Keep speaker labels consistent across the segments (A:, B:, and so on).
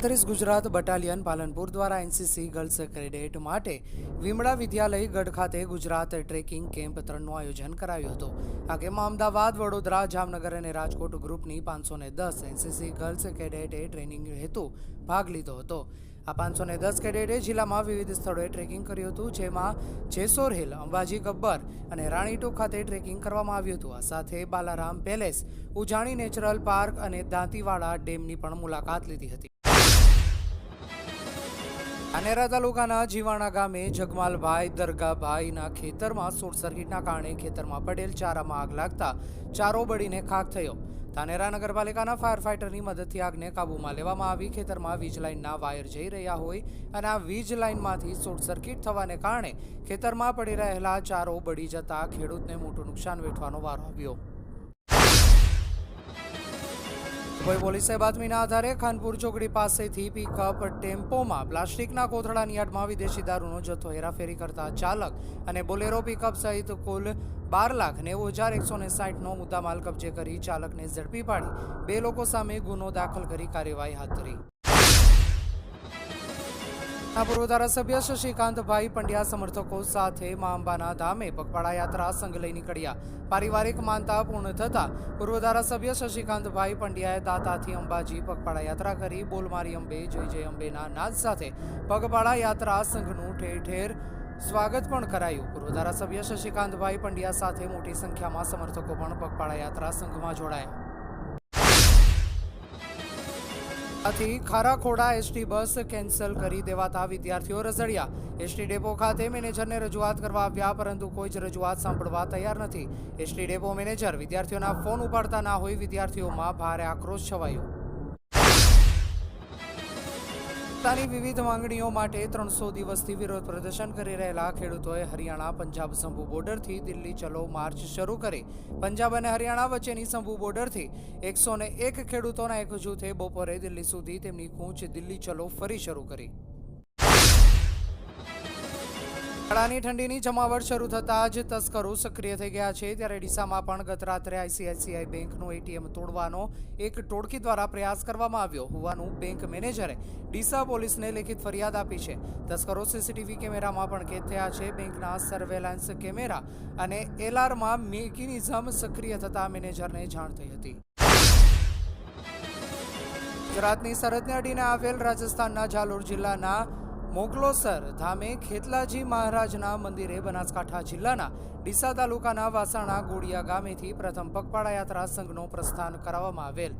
A: આંતરિક ગુજરાત બટાલિયન પાલનપુર દ્વારા NCC girls cadet માટે વિમળા વિદ્યાલય ગઢ ખાતે ગુજરાત ટ્રેકિંગ કેમ્પ ત્રણનું આયોજન કરાયું હતું. આ કેમ્પમાં અમદાવાદ, વડોદરા, જામનગર અને રાજકોટ ગ્રુપની પાંચસો ને દસ એનસીસી ગર્લ્સ કેડેટે ટ્રેનિંગ હેતુ ભાગ લીધો હતો. આ પાંચસો ને દસ કેડેટે જિલ્લામાં વિવિધ સ્થળોએ ટ્રેકિંગ કર્યું હતું, જેમાં જેસોર હિલ, અંબાજી ગબ્બર અને રાણીટોક ખાતે ટ્રેકિંગ કરવામાં આવ્યું હતું. આ સાથે Balaram palace, Ujani natural park અને દાંતીવાડા ડેમની પણ મુલાકાત લીધી હતી. અનેરા તાલુકાના જીવાણા ગામે જગમાલભાઈ, દરગાભાઈના ખેતરમાં શોર્ટ સર્કિટના કારણે ખેતરમાં પડેલ ચારામાં આગ લાગતા ચારો બળીને ખાક થયો. ધાનેરા નગરપાલિકાના ફાયર ફાઇટરની મદદથી આગને કાબૂમાં લેવામાં આવી. ખેતરમાં વીજ લાઇનના વાયર જઈ રહ્યા હોય અને આ વીજ લાઇનમાંથી શોર્ટ સર્કિટ થવાને કારણે ખેતરમાં પડી રહેલા ચારો બળી જતા ખેડૂતને મોટું નુકસાન વેઠવાનો વારો આવ્યો. કોઈ પોલીસે બાતમીના આધારે ખાનપુર ચોકડી પાસેથી પિકઅપ ટેમ્પોમાં પ્લાસ્ટિકના કોથળાની યાર્ડમાં વિદેશી દારૂનો જથ્થો હેરાફેરી કરતા ચાલક અને બોલેરો પિકઅપ સહિત કુલ બાર લાખ નેવું હજાર એકસો ને સાઠનો મુદ્દામાલ કબજે કરી ચાલકને ઝડપી પાડી. બે લોકો સામે ગુનો દાખલ કરી કાર્યવાહી હાથ ધરી. આ પૂર્વ ધારાસભ્ય શશિકાંતભાઈ પંડ્યા સમર્થકો સાથે મા અંબાના ધામે પગપાળા યાત્રા સંઘ લઈ નીકળ્યા. પારિવારિક માનતા પૂર્ણ થતા પૂર્વ ધારાસભ્ય શશિકાંતભાઈ પંડ્યાએ દાતાથી અંબાજી પગપાળા યાત્રા કરી બોલમારી અંબે, જય જય અંબેના નાદ સાથે પગપાળા યાત્રા સંઘનું ઠેર ઠેર સ્વાગત પણ કરાયું. પૂર્વ ધારાસભ્ય શશિકાંતભાઈ પંડ્યા સાથે મોટી સંખ્યામાં સમર્થકો પણ પગપાળા યાત્રા સંઘમાં જોડાયા. આથી ખારાખોડા એસટી બસ કેન્સલ કરી દેવાતા વિદ્યાર્થીઓ રઝળ્યા. એસટી ડેપો ખાતે મેનેજરને રજૂઆત કરવા આવ્યા, પરંતુ કોઈ જ રજૂઆત સાંભળવા તૈયાર નથી. એસટી ડેપો મેનેજર વિદ્યાર્થીઓના ફોન ઉપાડતા ના હોય, વિદ્યાર્થીઓમાં ભારે આક્રોશ છવાયો. પોતાની વિવિધ માંગણીઓ માટે ત્રણસો દિવસથી વિરોધ પ્રદર્શન કરી રહેલા ખેડૂતોએ હરિયાણા પંજાબ સંભુ બોર્ડરથી દિલ્હી ચલો માર્ચ શરૂ કરી. પંજાબ અને હરિયાણા વચ્ચેની સંભુ બોર્ડરથી એકસો એક ખેડૂતોના એક જૂથે બપોરે દિલ્હી સુધી તેમની કૂચ દિલ્હી ચલો ફરી શરૂ કરી. ઉનાળાની ઠંડીની જમાવટ શરૂ થતાં જ તસ્કરો સક્રિય થઈ ગયા છે. ત્યારે ડીસામાં પણ ગત રાત્રે આઈસીઆઈસીઆઈ બેંકનું એટીએમ તોડવાનો એક ટોળકી દ્વારા પ્રયાસ કરવામાં આવ્યો. હોવાનું બેંક મેનેજરે ડીસા પોલીસને લેખિત ફરિયાદ આપી છે. તસ્કરો સીસીટીવી કેમેરામાં પણ કેદ થયા છે. બેંકના સર્વેલન્સ કેમેરા અને એલાર્મમાં મેકિનિઝમ સક્રિય થતાં મેનેજરને જાણ થઈ હતી. ગુજરાતની સરહદને અડીને આવેલ રાજસ્થાનના જાલોર જિલ્લાના મોગલોસર ધામે ખેતલાજી મહારાજના મંદિરે બનાસકાંઠા જિલ્લાના ડીસા તાલુકાના વાસણા ગોળિયા ગામેથી પ્રથમ પગપાળા યાત્રા સંઘનો પ્રસ્થાન કરાવવામાં આવેલ.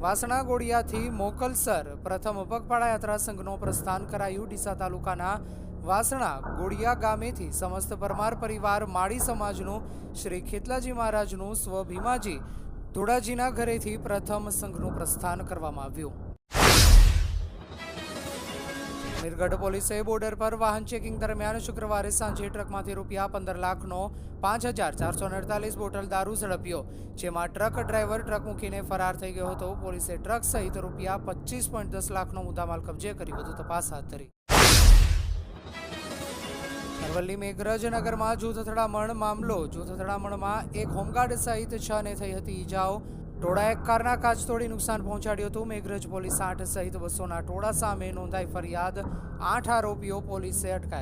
A: વાસણા ગોળિયાથી મોકલસર પ્રથમ પગપાળા યાત્રા સંઘનો પ્રસ્થાન કરાયું ડીસા તાલુકાના વાસણા ગોળિયા ગામેથી સમસ્ત પરમાર પરિવાર માળી સમાજનું શ્રી ખેતલાજી મહારાજનું સ્વ ભીમાજી ધોળાજીના ઘરેથી પ્રથમ સંઘનું પ્રસ્થાન કરવામાં આવ્યું. મીરગઢ પોલીસે બોર્ડર પર વાહન ચેકિંગ દરમિયાન શુક્રવારે સાંજે ટ્રકમાંથી રૂપિયા પંદર લાખનો પાંચ હજાર ચારસો અડતાલીસ બોટલ દારૂ ઝડપ્યો, જેમાં ટ્રક ડ્રાઈવર ટ્રક મૂકીને ફરાર થઈ ગયો હતો. પોલીસે ટ્રક સહિત રૂપિયા પચીસ પોઈન્ટ દસ લાખનો મુદ્દામાલ કબજે કરી વધુ તપાસ હાથ ધરી. અરવલ્લી મેઘરજ નગરમાં જૂથ અથડામણ મામલો. જૂથ અથડામણમાં એક હોમગાર્ડ સહિત છ ને થઈ હતી ઈજાઓ. ટોળાએ કારના કાચ તોડી નુકસાન પહોંચાડ્યું હતું. મેઘરજ પોલીસ આઠ સહિત બસોના ટોળા સામે નોંધાઈ ફરિયાદ. આઠ આરોપીઓ પોલીસે અટકાયત